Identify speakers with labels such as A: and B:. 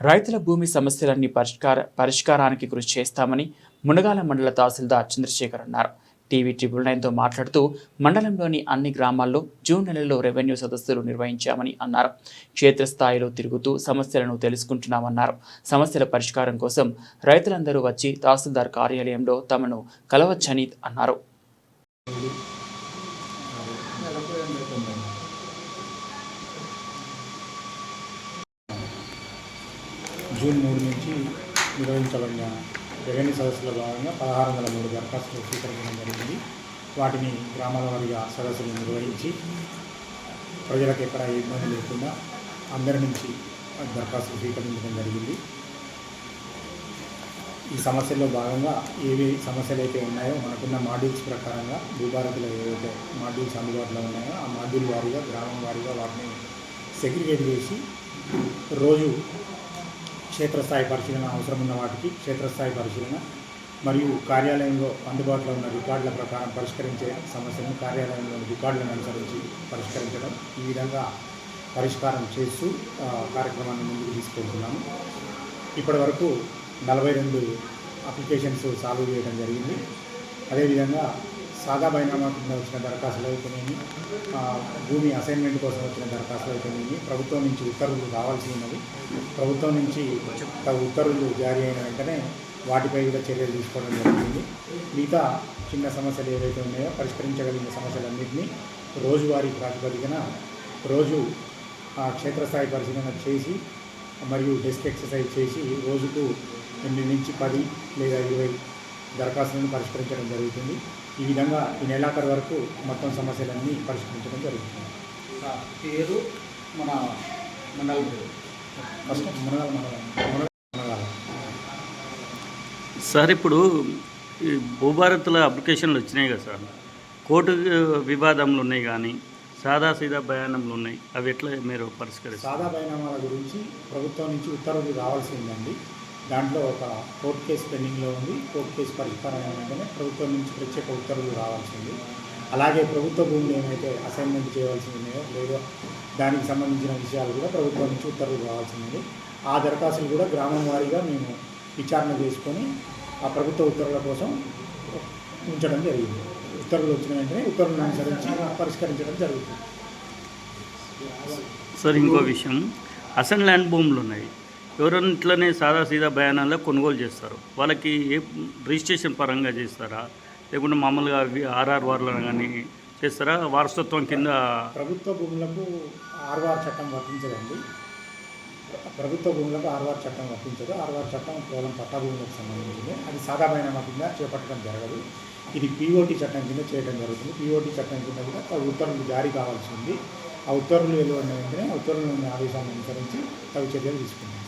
A: రైతుల భూమి సమస్యలన్నీ పరిష్కార పరిష్కారానికి కృషి చేస్తామని మునగాల మండల తహసీల్దార్ చంద్రశేఖర్ అన్నారు. టీవీ ట్రిపుల్ నైన్తో మాట్లాడుతూ మండలంలోని అన్ని గ్రామాల్లో జూన్ నెలలో రెవెన్యూ సదస్సులు నిర్వహించామని అన్నారు. క్షేత్రస్థాయిలో తిరుగుతూ సమస్యలను తెలుసుకుంటున్నామన్నారు. సమస్యల పరిష్కారం కోసం రైతులందరూ వచ్చి తహసీల్దార్ కార్యాలయంలో తమను కలవచ్చని అన్నారు.
B: జూన్ మూడు నుంచి నిర్వహించబడిన రెవెన్యూ సదస్సులో భాగంగా పదహారు వందల మూడు దరఖాస్తులు స్వీకరించడం జరిగింది. వాటిని గ్రామాల వారిగా సదస్సులు నిర్వహించి ప్రజలకు ఎక్కడ ఇబ్బంది లేకుండా అందరి నుంచి దరఖాస్తులు స్వీకరించడం జరిగింది. ఈ సమస్యల్లో భాగంగా ఏవి సమస్యలు అయితే ఉన్నాయో మనకున్న మాడ్యూల్స్ ప్రకారంగా భూభారతిలో ఏవైతే మాడ్యూల్స్ అందుబాటులో ఉన్నాయో ఆ మాడ్యూల్ వారీగా గ్రామం వారీగా వాటిని సెగ్రిగేట్ చేసి రోజు క్షేత్రస్థాయి పరిశీలన అవసరం ఉన్న వాటికి క్షేత్రస్థాయి పరిశీలన మరియు కార్యాలయంలో అందుబాటులో ఉన్న రికార్డుల ప్రకారం పరిష్కరించే సమస్యలను కార్యాలయంలోని రికార్డులను అనుసరించి పరిష్కరించడం ఈ విధంగా పరిష్కారం చేస్తూ కార్యక్రమాన్ని ముందుకు తీసుకెళ్తున్నాము ఇప్పటి వరకు నలభై రెండు అప్లికేషన్స్ సాల్వ్ చేయడం జరిగింది. అదేవిధంగా సాగా బైనామా కింద వచ్చిన దరఖాస్తులు అయితేనేమి భూమి అసైన్మెంట్ కోసం వచ్చిన దరఖాస్తులు అయితేనేమి ప్రభుత్వం నుంచి ఉత్తర్వులు రావాల్సి ఉన్నది ప్రభుత్వం నుంచి తగు ఉత్తర్వులు జారీ అయిన వెంటనే వాటిపై కూడా చర్యలు తీసుకోవడం జరుగుతుంది మిగతా చిన్న సమస్యలు ఏవైతే ఉన్నాయో పరిష్కరించగలిగిన సమస్యలన్నింటినీ రోజువారీ ప్రాతిపదికన రోజు ఆ, క్షేత్రస్థాయి పరిశీలన చేసి మరియు డెస్క్ ఎక్సర్సైజ్ చేసి రోజుకు ఎనిమిది నుంచి పది లేదా ఇరవై దరఖాస్తులను పరిష్కరించడం జరుగుతుంది. ఈ విధంగా ఈ నెలాఖరు వరకు మొత్తం సమస్యలన్నీ పరిష్కరించడం జరుగుతుంది.
C: ఆ పేరు మన మండలం
B: ఫస్ట్ మునగాల మండలం
D: సార్ ఇప్పుడు ఈ భూభారత్ల అప్లికేషన్లు వచ్చినాయి కదా సార్. కోర్టు వివాదములు ఉన్నాయి కానీ సాదా సీదా బయానంలు ఉన్నాయి. అవి ఎట్లా మీరు పరిష్కరిస్తారు?
B: సాదా బైనామాల గురించి ప్రభుత్వం నుంచి ఉత్తర్వులు రావాల్సి ఉందండి. దాంట్లో ఒక కోర్టు కేసు పెండింగ్లో ఉంది. కోర్టు కేసు పరిష్కారం అయినందునే ప్రభుత్వం నుంచి ప్రత్యేక ఉత్తర్వులు రావాల్సింది అలాగే ప్రభుత్వ భూములు ఏమైతే అసైన్మెంట్ చేయవలసి ఉన్నాయో లేదో దానికి సంబంధించిన విషయాలు కూడా ప్రభుత్వం నుంచి ఉత్తర్వులు రావాల్సింది ఆ దరఖాస్తులు కూడా గ్రామం వారీగా మేము విచారణ చేసుకొని ఆ ప్రభుత్వ ఉత్తర్వుల కోసం ఉంచడం జరిగింది. ఉత్తర్వులు వచ్చిన వెంటనే ఉత్తర్వులను అనుసరించి పరిష్కరించడం జరుగుతుంది.
D: సార్ ఇంకో విషయం. అసెంట్ ల్యాండ్ భూములు ఉన్నాయి. ఎవరైనా సాదా సీదా బయానాల్లో కొనుగోలు చేస్తారు. వాళ్ళకి ఏ రిజిస్ట్రేషన్ పరంగా చేస్తారా? లేకుంటే మామూలుగా ఆర్ఆర్ వార్లు కానీ చేస్తారా? వారసత్వం కింద
B: ప్రభుత్వ భూములకు ఆర్వార్ చట్టం వర్తించదండి. ప్రభుత్వ భూములకు ఆర్వార్ చట్టం వర్తించదు. ఆర్వార్ చట్టం కేవలం పట్టా భూములకు సంబంధించింది. అది సాదా కింద చేపట్టడం జరగదు. ఇది పీఓటీ చట్టం కింద చేయడం జరుగుతుంది. పీఓటీ చట్టం కింద కూడా ఉత్తర్వులు జారీ కావాల్సి ఉంది. ఆ ఉత్తర్వులు వెలువడిన వెంటనే ఉత్తర్వులు ఉత్తర్వులను ఆదేశాలను అనుసరించి తగు చర్యలు తీసుకున్నాం